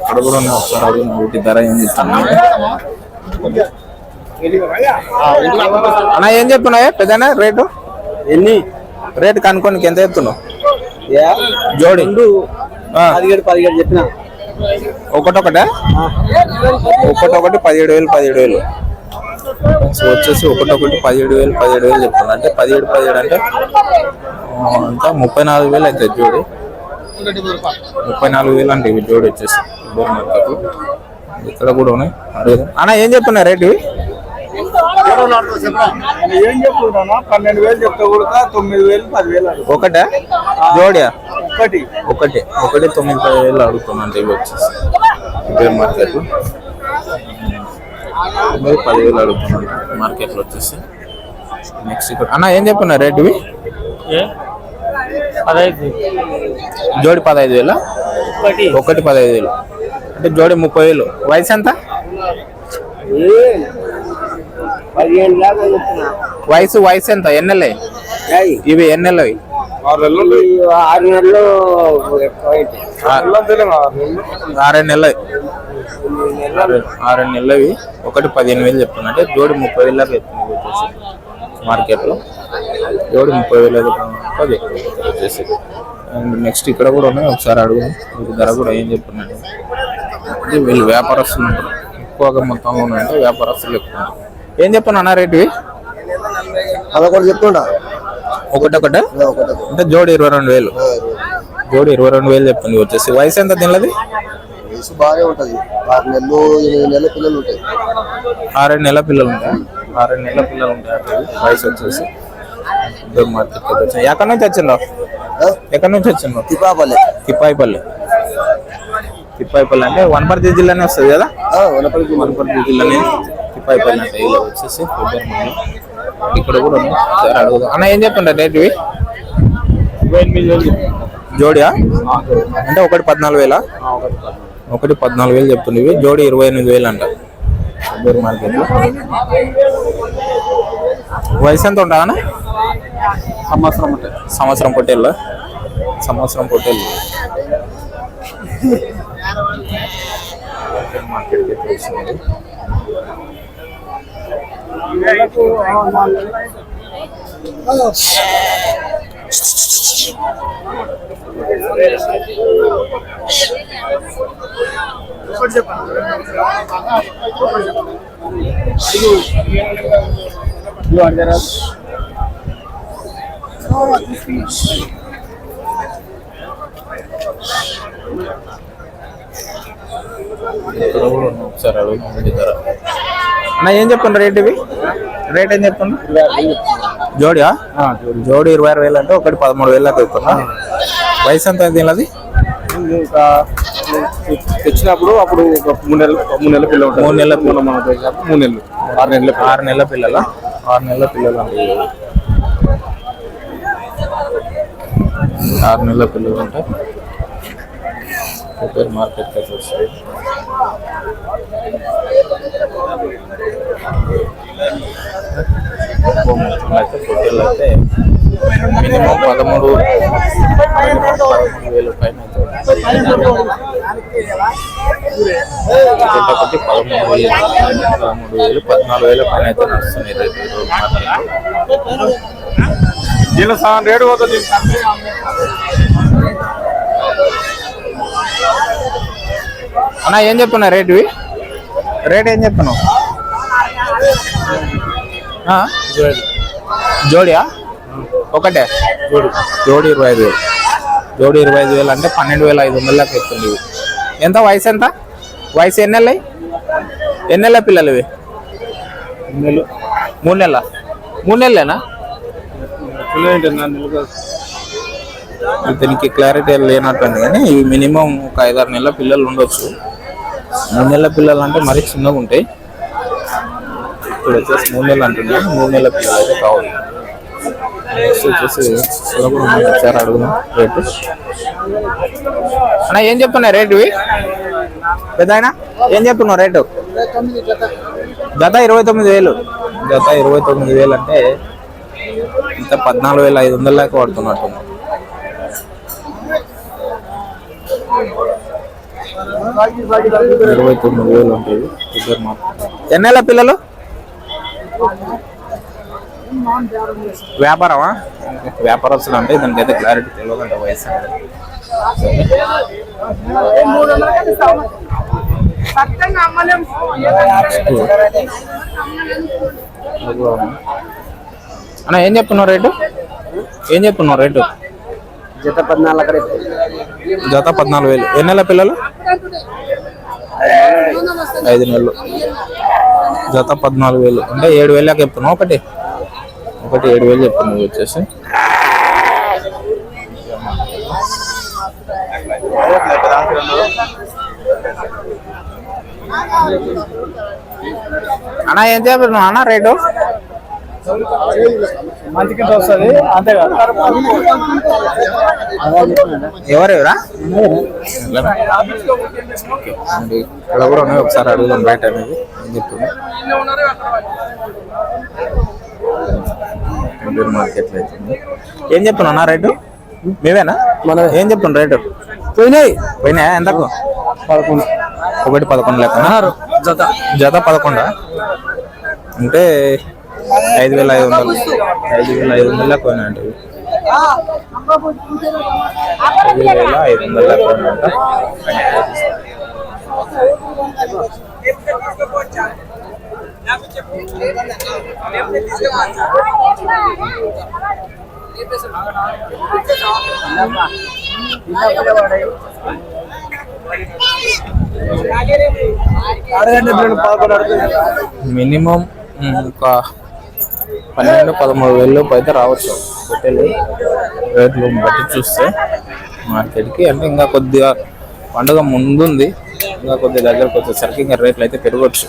ఇక్కడ కూడా ఒకసారి అడుగుదాం వీటి ధర ఏం చెప్తాను అన్న ఏం చెప్తున్నాయా పెద్దనా రేటు? ఎన్ని? రేటు కనుక్కోనికి ఎంత చెప్తున్నావు? జోడి. పదిహేడు పదిహేడు చెప్పిన. ఒకటొకటే? ఒకటొకటి పదిహేడు వేలు పదిహేడు వేలు. సో వచ్చేసి ఒకటొకటి పదిహేడు వేలు పదిహేడు వేలు చెప్తున్నా. అంటే పదిహేడు పదిహేడు అంటే అంతా ముప్పై నాలుగు వేలు అవుతుంది జోడి. ముప్పై నాలుగు వేలు అంటే ఇవి జోడి వచ్చేసి ఇక్కడ కూడా ఉన్నాయి. అడుగుదాం అన్న ఏం చెప్తున్నా రేటు ఇవి? ఏం చెప్పుకుంటున్నా పన్నెండు వేలు చెప్తా కూడా తొమ్మిది వేలు పదివేలు ఒకటే? జోడియా? ఒకటి. ఒకటి. ఒకటి తొమ్మిది పది వేలు అడుగుతున్నాను ఇవి వచ్చేసి. ఇద్దరు మార్కెట్ తొమ్మిది పదివేలు అడుగుతున్నాను మార్కెట్లో వచ్చేసి. నెక్స్ట్ ఇక్కడ. అన్న ఏం చెప్పున్నా రేట్ ఇవి? పదహైదు. జోడి పదహైదు వేల? ఒకటి. పదహైదు వేలు. అంటే జోడి ముప్పై వేలు. వయసు ఎంత? వయసు వయసు ఎంత? ఎన్నెలే ఇవి ఎన్నెలవి ఆరు నెలలు. ఆరేడు నెలలు నెలలవి ఒకటి పదిహేను వేలు చెప్తున్నా. అంటే జోడి ముప్పై వేలు దాకా మార్కెట్లో. జోడి ముప్పై వేలు అది. వచ్చేసి అండ్ నెక్స్ట్ ఇక్కడ కూడా ఉన్నాయి. ఒకసారి అడుగు ధర కూడా ఏం చెప్తున్నాడు. అంటే వీళ్ళు వ్యాపారస్తులు ఉంటారు. ఎక్కువగా మొత్తంలో ఉన్నాయంటే వ్యాపారస్తులు ఎక్కువ. ఏం చెప్తున్నా అన్న రేటు ఇవి? పదకొండు చెప్తుండా? ఒకటొకటే ఒకటి? అంటే జోడి ఇరవై రెండు వేలు. జోడి ఇరవై రెండు వేలు చెప్తుంది వచ్చేసి వయసు ఎంత దీనిది వయసు బాగానే ఉంటది. ఆరు నెలలు ఎనిమిది నెలల పిల్లలు ఉంటాయి. ఆరేడు నెలల పిల్లలు ఉంటాయి? ఆరేడు నెలల పిల్లలు ఉంటాయి? వయసు వచ్చేసి. మార్కెట్ వచ్చాయి ఎక్కడి నుంచి వచ్చిందో? ఎక్కడి నుంచి వచ్చిందో? తిపాపల్లి తిప్పాయిపల్లి. తిప్పాయిపల్లి అంటే వనపర్తి జిల్లానే వస్తుంది కదా? వనపల్లి వనపర్తి. జిల్లానే తిప్పాయిపల్లి అంటే ఇలా వచ్చేసి. ఇక్కడ కూడా ఉంది. సరే అడుగుదాం. అన్న ఏం చెప్తుంటారు రేట్ ఇవి? జోడియా? అంటే ఒకటి పద్నాలుగు వేలా? ఒకటి పద్నాలుగు వేలు చెప్తుంది ఇవి. జోడి ఇరవై ఎనిమిది వేలు అంట. మార్కెట్లో. వయసు ఎంత ఉంటుందా? సంవత్సరం సంవత్సరం పొట్టేళ్ళు? సంవత్సరం పొట్టేళ్ళు. మార్కెట్కి వచ్చింది? అన్న ఏం చెప్తున్నారు రేట్ ఇవి? రేట్ ఏం చెప్తున్నారు? జోడియా? జోడి ఇరవై ఆరు వేలు అంటే ఒకటి పదమూడు వేలు దాకా చెప్తున్నా. వయసు ఎంత దీనిది తెచ్చినప్పుడు అప్పుడు ఒక మూడు నెలలు మూడు నెలల పిల్లలు మూడు నెలల పిల్ల. మనం మూడు నెలలు. ఆరు నెలల ఆరు నెలల పిల్లల? ఆరు నెలల పిల్లలు ఆరు నెలల పిల్లలు ఉంటాయి సూపర్ మార్కెట్ అయితే వస్తాయి. అయితే పొట్టేళ్ళు అయితే మినిమం పదమూడు మినిమం పదమూడు పైన ఒకటి పదమూడు వేలు పదమూడు వేలు పద్నాలుగు వేల పైన అయితే నడుస్తున్నాయి రేపు దీనిలో సగం రేటు పోతుంది అన్న ఏం చెప్తున్నా రేట్ ఇవి? రేట్ ఏం చెప్తున్నావు? జోడియా? ఒకటే? జోడి. ఇరవై ఐదు వేలు. జోడి ఇరవై ఐదు వేలు అంటే పన్నెండు వేల ఐదు వందల దాకా ఎత్తుంది ఇవి. ఎంత వయసు ఎంత? వయసు ఎన్ని నెలలు? ఎన్ని నెలల పిల్లలు ఇవి? నెలలు. మూడు నెలల? మూడు నెలలేనా? దీనికి క్లారిటీ లేనట్టుంది కానీ ఇవి మినిమం ఒక ఐదారు నెలల పిల్లలు ఉండొచ్చు. మూడు నెలల పిల్లలు అంటే మరీ చిన్నగా ఉంటాయి. ఇప్పుడు వచ్చేసి మూడు నెలలు అంటున్నాయి మూడు నెలల పిల్లలు అయితే కావాలి నెక్స్ట్ వచ్చేసి. ఒకసారి అడుగుదాం రేటు. అన్న ఏం చెప్తున్నాయి రేటు ఇవి? పెద్ద ఏం చెప్తున్నావు రేటు? జత ఇరవై తొమ్మిది వేలు. జత ఇరవై తొమ్మిది వేలు అంటే ఇంత పద్నాలుగు వేల ఐదు వందల దాకా పడుతున్నట్టుంది ఇరవై తొమ్మిది వేలు ఉంటుంది ఇద్దరు మాత్రం ఎన్నేళ్ళ పిల్లలు? వ్యాపారమా? వ్యాపారస్తులు అంటే దానికైతే క్లారిటీ తెలియదంట వయసు అనేది. అన్న ఏం చెప్తున్నావు రేటు? ఏం చెప్తున్నావు రేటు? జత పద్నాలుగు జత పద్నాలుగు వేలు. ఎన్ని నెలల పిల్లలు? ఐదు నెలలు. జత పద్నాలుగు వేలు. అంటే ఏడు వేలు చెప్తున్నావు ఒకటి? ఒకటి ఏడు వేలు చెప్తున్నావు వచ్చేసి. అన్న ఏం చెప్తున్నావు అన్న రేటు? మంచి కింద వస్తుంది. అంతే కదా? ఎవరెవరా ఇక్కడ కూడా ఉన్నాయి. ఒకసారి అడుగుదాం రేట్ అనేది. ఏం చెప్తుంది? మార్కెట్లో అవుతుంది ఏం చెప్తున్నా రేటు? మీవేనా ఏం చెప్తున్నా రేటు? పోయినాయి. పోయినాయా? ఎంతకు? పదకొండు. ఒకటి పదకొండు లెక్క జత. జత పదకొండా? అంటే ఐదు వేల ఐదు వందలు ఐదు వేల ఐదు వందలు పోయినాయంట ఇవి. ఐదు వేల ఐదు వందలు పదకొండు అడుగుతుంది మినిమం ఒక పన్నెండు పదమూడు వేల లోపు అయితే రావచ్చు. హోటల్ రేట్లు బట్టి చూస్తే మార్కెట్కి. అంటే ఇంకా కొద్దిగా పండుగ ముందుంది. ఇంకా కొద్దిగా దగ్గరకు వచ్చేసరికి ఇంకా రేట్లు అయితే పెరగచ్చు.